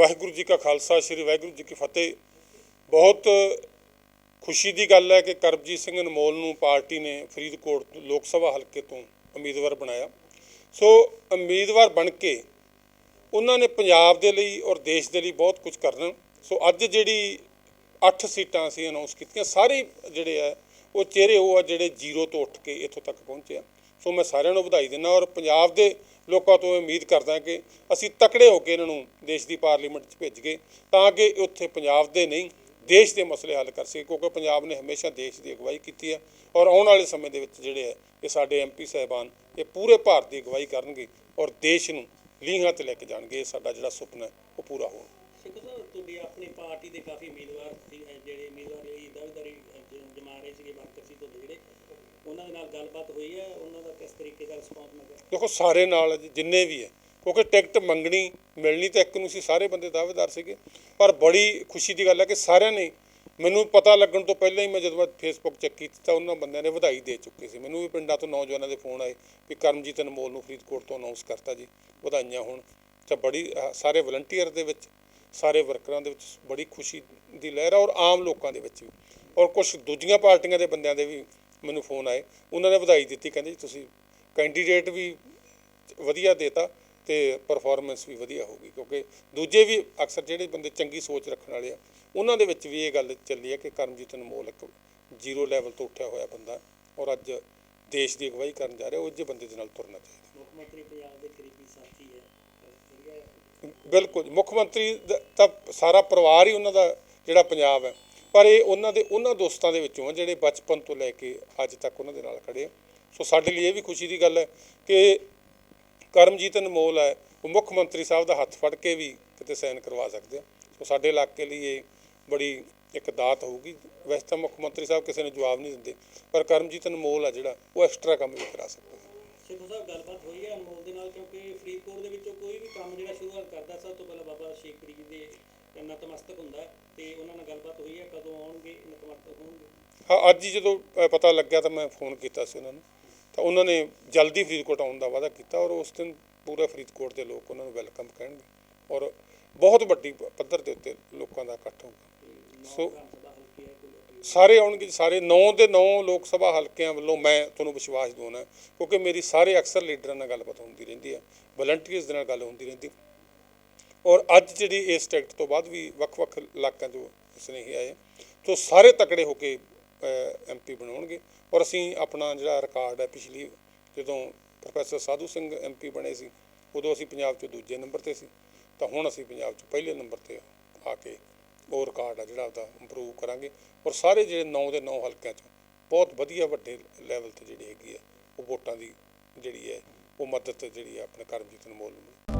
ਵਾਹਿਗੁਰੂ ਜੀ ਕਾ ਖਾਲਸਾ, ਸ੍ਰੀ ਵਾਹਿਗੁਰੂ ਜੀ ਕੀ ਫਤਿਹ। ਬਹੁਤ ਖੁਸ਼ੀ ਦੀ ਗੱਲ ਹੈ ਕਿ ਕਰਬਜੀਤ ਸਿੰਘ ਅਨਮੋਲ ਨੂੰ ਪਾਰਟੀ ਨੇ ਫਰੀਦਕੋਟ ਲੋਕ ਸਭਾ ਹਲਕੇ ਤੋਂ ਉਮੀਦਵਾਰ ਬਣਾਇਆ। ਸੋ ਉਮੀਦਵਾਰ ਬਣ ਕੇ ਉਹਨਾਂ ਨੇ ਪੰਜਾਬ ਦੇ ਲਈ ਔਰ ਦੇਸ਼ ਦੇ ਲਈ ਬਹੁਤ ਕੁਝ ਕਰਨਾ। ਸੋ ਅੱਜ ਜਿਹੜੀ 8 ਸੀਟਾਂ ਅਸੀਂ ਅਨਾਉਂਸ ਕੀਤੀਆਂ, ਸਾਰੇ ਜਿਹੜੇ ਆ ਉਹ ਚਿਹਰੇ ਉਹ ਆ ਜਿਹੜੇ ਜ਼ੀਰੋ ਤੋਂ ਉੱਠ ਕੇ ਇੱਥੋਂ ਤੱਕ ਪਹੁੰਚੇ ਆ। ਸੋ ਮੈਂ ਸਾਰਿਆਂ ਨੂੰ ਵਧਾਈ ਦਿੰਦਾ ਔਰ ਪੰਜਾਬ ਦੇ ਲੋਕਾਂ ਤੋਂ ਉਮੀਦ ਕਰਦਾ ਕਿ ਅਸੀਂ ਤਕੜੇ ਹੋ ਕੇ ਇਹਨਾਂ ਨੂੰ ਦੇਸ਼ ਦੀ ਪਾਰਲੀਮੈਂਟ 'ਚ ਭੇਜ ਭੇਜੀਏ ਤਾਂ ਕਿ ਉੱਥੇ ਪੰਜਾਬ ਦੇ ਨਹੀਂ, ਦੇਸ਼ ਦੇ ਮਸਲੇ ਹੱਲ ਕਰ ਸਕੇ ਕਿਉਂਕਿ ਪੰਜਾਬ ਨੇ ਹਮੇਸ਼ਾ ਦੇਸ਼ ਦੀ ਅਗਵਾਈ ਕੀਤੀ ਹੈ ਔਰ ਆਉਣ ਵਾਲੇ ਸਮੇਂ ਦੇ ਵਿੱਚ ਜਿਹੜੇ ਹੈ ਇਹ ਸਾਡੇ ਐਮਪੀ ਸਾਹਿਬਾਨ ਇਹ ਪੂਰੇ ਭਾਰਤ ਦੀ ਅਗਵਾਈ ਕਰਨਗੇ ਔਰ ਦੇਸ਼ ਨੂੰ ਲੀਹਾਂ ਤੇ ਲੈ ਕੇ ਜਾਣਗੇ, ਇਹ ਸਾਡਾ ਜਿਹੜਾ ਸੁਪਨਾ ਉਹ ਪੂਰਾ ਹੋਣਾ। ਸਿੱਖੋ ਸਾਹਿਬ ਤੁਹਾਡੀ ਆਪਣੀ ਪਾਰਟੀ ਦੇ ਕਾਫੀ ਉਮੀਦਵਾਰ ਸੀ ਜਿਹੜੇ ਉਮੀਦਵਾਰ ਲਈ ਦਾਅਵੇਦਾਰੀ ਜਮਾ ਰਹੇ ਸੀਗੇ ਵਰਕਰ ਸੀ ਤੁਹਾਡੇ ਜਿਹੜੇ, ਉਹਨਾਂ ਦੇ ਨਾਲ ਗੱਲਬਾਤ ਹੋਈ ਹੈ, ਉਹਨਾਂ ਦਾ ਕਿਸ ਤਰੀਕੇ ਦਾ ਰਿਸਪੌਂਸ ਮਿਲਿਆ? ਦੇਖੋ, ਸਾਰੇ ਨਾਲ ਜਿੰਨੇ ਵੀ ਹੈ, ਕਿਉਂਕਿ ਟਿਕਟ ਮੰਗਣੀ, ਮਿਲਣੀ ਤਾਂ ਇੱਕ ਨੂੰ ਸੀ, ਸਾਰੇ ਬੰਦੇ ਦਾਅਵੇਦਾਰ ਸੀਗੇ। ਪਰ ਬੜੀ ਖੁਸ਼ੀ ਦੀ ਗੱਲ ਹੈ ਕਿ ਸਾਰਿਆਂ ਨੇ ਮੈਨੂੰ ਪਤਾ ਲੱਗਣ ਤੋਂ ਪਹਿਲਾਂ ਹੀ ਮੈਂ ਜਦੋਂ ਮੈਂ ਫੇਸਬੁੱਕ ਚੈੱਕ ਕੀਤੀ ਤਾਂ ਉਹਨਾਂ ਬੰਦਿਆਂ ਨੇ ਵਧਾਈ ਦੇ ਚੁੱਕੇ ਸੀ। ਮੈਨੂੰ ਵੀ ਪਿੰਡਾਂ ਤੋਂ ਨੌਜਵਾਨਾਂ ਦੇ ਫੋਨ ਆਏ ਵੀ ਕਰਮਜੀਤ ਅਨਮੋਲ ਨੂੰ ਫਰੀਦਕੋਟ ਤੋਂ ਅਨਾਉਂਸ ਕਰਤਾ ਜੀ, ਵਧਾਈਆਂ ਹੋਣ। ਤਾਂ ਬੜੀ ਸਾਰੇ ਵਲੰਟੀਅਰ ਦੇ ਵਿੱਚ ਸਾਰੇ ਵਰਕਰਾਂ ਦੇ ਵਿੱਚ ਬੜੀ ਖੁਸ਼ੀ ਦੀ ਲਹਿਰ ਆ ਔਰ ਆਮ ਲੋਕਾਂ ਦੇ ਵਿੱਚ ਵੀ ਔਰ ਕੁਝ ਦੂਜੀਆਂ ਪਾਰਟੀਆਂ ਦੇ ਬੰਦਿਆਂ ਦੇ ਵੀ ਮੈਨੂੰ ਫੋਨ ਆਏ ਉਹਨਾਂ ਨੇ ਵਧਾਈ ਦਿੱਤੀ, ਕਹਿੰਦੇ ਜੀ ਤੁਸੀਂ ਕੈਂਡੀਡੇਟ ਵੀ ਵਧੀਆ ਦੇਤਾ ਤੇ ਪਰਫਾਰਮੈਂਸ ਵੀ ਵਧੀਆ ਹੋਊਗੀ ਕਿਉਂਕਿ ਦੂਜੇ ਵੀ ਅਕਸਰ ਜਿਹੜੇ ਬੰਦੇ ਚੰਗੀ ਸੋਚ ਰੱਖਣ ਵਾਲੇ ਆ, ਉਹਨਾਂ ਦੇ ਵਿੱਚ ਵੀ ਇਹ ਗੱਲ ਚੱਲੀ ਹੈ ਕਿ ਕਰਮਜੀਤ ਅਨਮੋਲ ਇੱਕ ਜ਼ੀਰੋ ਲੈਵਲ ਤੋਂ ਉੱਠਿਆ ਹੋਇਆ ਬੰਦਾ ਔਰ ਅੱਜ ਦੇਸ਼ ਦੀ ਅਗਵਾਈ ਕਰਨ ਜਾ ਰਿਹਾ, ਉਹ ਜਿਹੇ ਬੰਦੇ ਦੇ ਨਾਲ ਤੁਰਨਾ ਚਾਹੀਦਾ ਮੁੱਖ ਮੰਤਰੀ ਪੰਜਾਬ ਦੇ ਕਰੀਬੀ ਸਾਥੀ ਹੈ। ਬਿਲਕੁਲ ਮੁੱਖ ਮੰਤਰੀ ਤਾਂ ਸਾਰਾ ਪਰਿਵਾਰ ਹੀ ਉਹਨਾਂ ਦਾ ਜਿਹੜਾ ਪੰਜਾਬ ਹੈ। ਪਰ ਇਹ ਉਹਨਾਂ ਦੇ, ਉਹਨਾਂ ਦੋਸਤਾਂ ਦੇ ਵਿੱਚੋਂ ਆ ਜਿਹੜੇ ਬਚਪਨ ਤੋਂ ਲੈ ਕੇ ਅੱਜ ਤੱਕ ਉਹਨਾਂ ਦੇ ਨਾਲ ਖੜੇ ਆ। ਸੋ ਸਾਡੇ ਲਈ ਇਹ ਵੀ ਖੁਸ਼ੀ ਦੀ ਗੱਲ ਹੈ ਕਿ ਕਰਮਜੀਤ ਅਨਮੋਲ ਹੈ। ਉਹ ਮੁੱਖ ਮੰਤਰੀ ਸਾਹਿਬ ਦਾ ਹੱਥ ਫੜ ਕੇ ਵੀ ਕਿਤੇ ਸਾਈਨ ਕਰਵਾ ਸਕਦੇ ਆ। ਸੋ ਸਾਡੇ ਇਲਾਕੇ ਲਈ ਇਹ ਬੜੀ ਇੱਕ ਦਾਤ ਹੋਊਗੀ। ਵੈਸੇ ਤਾਂ ਮੁੱਖ ਮੰਤਰੀ ਸਾਹਿਬ ਕਿਸੇ ਨੂੰ ਜਵਾਬ ਨਹੀਂ ਦਿੰਦੇ, ਪਰ ਕਰਮਜੀਤ ਅਨਮੋਲ ਆ ਜਿਹੜਾ ਉਹ ਐਕਸਟਰਾ ਕੰਮ ਵੀ ਕਰਾ ਸਕਦਾ ਸਿੱਖੋ ਸਾਹਿਬ, ਗੱਲਬਾਤ ਹੋਈ ਹੈ ਅਨਮੋਲ ਦੇ ਨਾਲ ਕਿਉਂਕਿ ਫਰੀਦਕੋਟ ਦੇ ਵਿੱਚੋਂ ਕੋਈ ਵੀ ਕੰਮ ਜਿਹੜਾ ਸ਼ੁਰੂਆਤ ਕਰਦਾ, ਸਭ ਤੋਂ ਪਹਿਲਾਂ ਬਾਬਾ ਸ਼ੇਖ ਫਰੀਦ ਦੇ ਨਤਮਸਤਕ ਹੁੰਦਾ ਤੇ ਉਹਨਾਂ ਨਾਲ ਗੱਲਬਾਤ ਹੋਈ ਹੈ, ਕਦੋਂ ਆਉਣਗੇ, ਨਤਮਸਤਕ ਹੋਣਗੇ? ਹਾਂ, ਅੱਜ ਹੀ ਜਦੋਂ ਪਤਾ ਲੱਗਿਆ ਤਾਂ ਮੈਂ ਫੋਨ ਕੀਤਾ ਸੀ ਉਹਨਾਂ ਨੂੰ। ਤਾਂ ਉਹਨਾਂ ਨੇ ਜਲਦੀ ਫਰੀਦਕੋਟ ਆਉਣ ਦਾ ਵਾਅਦਾ ਕੀਤਾ ਔਰ ਉਸ ਦਿਨ ਪੂਰਾ ਫਰੀਦਕੋਟ ਦੇ ਲੋਕ ਉਹਨਾਂ ਨੂੰ ਵੈਲਕਮ ਕਹਿਣਗੇ ਔਰ ਬਹੁਤ ਵੱਡੀ ਪੱਧਰ ਦੇ ਉੱਤੇ ਲੋਕਾਂ ਦਾ ਇਕੱਠ ਹੋਊਗਾ। ਸੋ ਸਾਰੇ ਆਉਣਗੇ ਸਾਰੇ 9 ਦੇ 9 ਲੋਕ ਸਭਾ ਹਲਕਿਆਂ ਵੱਲੋਂ ਮੈਂ ਤੁਹਾਨੂੰ ਵਿਸ਼ਵਾਸ ਦਿਵਾਉਣਾ, ਕਿਉਂਕਿ ਮੇਰੀ ਸਾਰੇ ਅਕਸਰ ਲੀਡਰਾਂ ਨਾਲ ਗੱਲਬਾਤ ਹੁੰਦੀ ਰਹਿੰਦੀ ਹੈ ਵਲੰਟੀਅਰਸ ਦੇ ਨਾਲ ਗੱਲ ਹੁੰਦੀ ਰਹਿੰਦੀ ਔਰ ਅੱਜ ਜਿਹੜੀ ਇਸ ਟਿਕਟ ਤੋਂ ਬਾਅਦ ਵੀ ਵੱਖ-ਵੱਖ ਇਲਾਕਿਆਂ ਤੋਂ ਸੁਨੇਹੇ ਆਏ। ਤੋਂ ਸਾਰੇ ਤਕੜੇ ਹੋ ਕੇ ਐਮਪੀ ਬਣਾਉਣਗੇ। ਔਰ ਅਸੀਂ ਆਪਣਾ ਜਿਹੜਾ ਰਿਕਾਰਡ ਹੈ, ਪਿਛਲੀ ਜਦੋਂ ਪ੍ਰੋਫੈਸਰ ਸਾਧੂ ਸਿੰਘ ਐਮਪੀ ਬਣੇ ਸੀ, ਉਦੋਂ ਅਸੀਂ ਪੰਜਾਬ 'ਚ ਦੂਜੇ ਨੰਬਰ ਤੇ ਸੀ। ਤਾਂ ਹੁਣ ਅਸੀਂ ਪੰਜਾਬ 'ਚ ਪਹਿਲੇ ਨੰਬਰ ਤੇ ਆ ਕੇ ਉਹ ਰਿਕਾਰਡ ਆ ਜਿਹੜਾ ਉਹਦਾ ਇੰਪਰੂਵ ਕਰਾਂਗੇ। ਔਰ ਸਾਰੇ ਜਿਹੜੇ 9 ਦੇ 9 ਹਲਕਿਆਂ 'ਚ, ਬਹੁਤ ਵਧੀਆ ਵੱਡੇ ਲੈਵਲ ਤੇ ਜਿਹੜੀ ਹੈਗੀ ਹੈ ਉਹ ਵੋਟਾਂ ਦੀ ਜਿਹੜੀ ਹੈ, ਉਹ ਮਦਦ ਜਿਹੜੀ ਹੈ ਆਪਣੇ ਕਰਮਜੀਤ ਅਨਮੋਲ ਨੂੰ